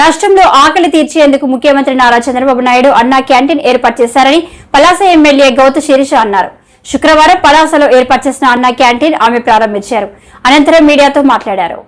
రాష్ట్రంలో ఆకలి తీర్చేందుకు ముఖ్యమంత్రి నారా చంద్రబాబు నాయుడు అన్నా క్యాంటీన్ ఏర్పాటు చేశారని పలాస ఎమ్మెల్యే గౌత శిరీష అన్నారు. శుక్రవారం పలాసలో ఏర్పాటు చేసిన అన్నా క్యాంటీన్ ఆమె ప్రారంభించారు. అనంతరం మీడియాతో మాట్లాడారు.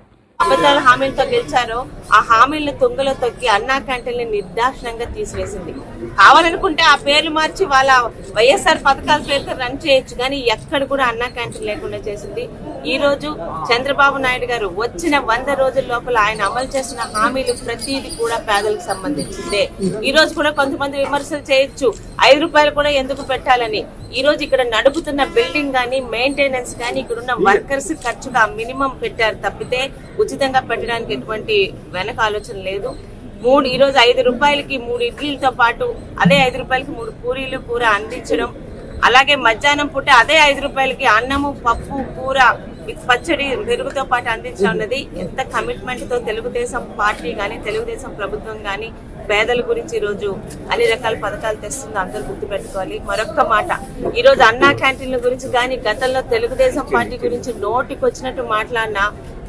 అబద్దాల హామీలతో గెలిచారో. ఆ హామీలను తుంగలో తొక్కి అన్నా క్యాంటీన్ నిర్దాక్షిణంగా తీసివేసింది. కావాలనుకుంటే ఆ పేర్లు మార్చి వాళ్ళ వైఎస్ఆర్ పథకాల పేరుతో రన్ చేయొచ్చు కానీ ఎక్కడ కూడా అన్నా క్యాంటీన్ లేకుండా చేసింది. ఈ రోజు చంద్రబాబు నాయుడు గారు వచ్చిన వంద రోజుల లోపల ఆయన అమలు చేసిన హామీలు ప్రతిదీ కూడా పేదలకు సంబంధించిందే. ఈ రోజు కూడా కొంతమంది విమర్శలు చేయొచ్చు. ఐదు రూపాయలు కూడా ఎందుకు పెట్టాలని? ఈ రోజు ఇక్కడ నడుపుతున్న బిల్డింగ్ గానీ మెయింటెనెన్స్ గానీ ఇక్కడ ఉన్న వర్కర్స్ ఖర్చుగా మినిమం పెట్టారు తప్పితే ఉచితంగా పెట్టడానికి ఎటువంటి వెనక ఆలోచన లేదు. మూడు ఈరోజు ఐదు రూపాయలకి మూడు ఇడ్లీలతో పాటు అదే ఐదు రూపాయలకి మూడు పూరీలు కూర అందించడం. అలాగే మధ్యాహ్నం పూట అదే ఐదు రూపాయలకి అన్నము పప్పు కూర పచ్చడి పెరుగుతో పాటు అందించడం అన్నది. ఎంత కమిట్మెంట్తో తెలుగుదేశం పార్టీ కానీ తెలుగుదేశం ప్రభుత్వం కానీ పేదల గురించి ఈరోజు రోజు అన్ని రకాల పథకాలు తెస్తుందో. అందరూ గుర్తుపెట్టుకోవాలి. మరొక్క మాట. ఈరోజు అన్నా క్యాంటీన్ల గురించి కానీ గతంలో తెలుగుదేశం పార్టీ గురించి నోటికి వచ్చినట్టు మాట్లాడినా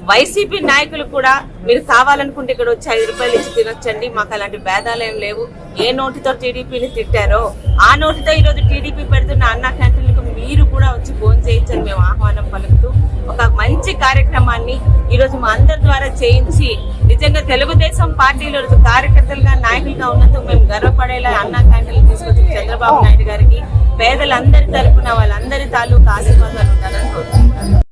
వైసీపీ నాయకులు కూడా మీరు కావాలనుకుంటే ఇక్కడ వచ్చి ఐదు రూపాయలు ఇచ్చి తినొచ్చండి. మాకు అలాంటి భేదాలు ఏం లేవు. ఏ నోటితో టీడీపీని తిట్టారో ఆ నోటితో ఈ రోజు టీడీపీ పెడుతున్న అన్న క్యాంటీన్లకు మీరు కూడా వచ్చి ఫోన్ చేయొచ్చని మేము ఆహ్వానం పలుకుతూ ఒక మంచి కార్యక్రమాన్ని ఈ రోజు మా అందరి ద్వారా చేయించి నిజంగా తెలుగుదేశం పార్టీలో కార్యకర్తలుగా నాయకులుగా ఉన్నందుకు మేము గర్వపడేలా అన్నా క్యాంటీన్లు తీసుకొచ్చి చంద్రబాబు నాయుడు గారికి పేదలందరి తరపున వాళ్ళందరి తాలూకు ఆశీర్వాదాలు ఉండాలని కోరుకుంటున్నాను.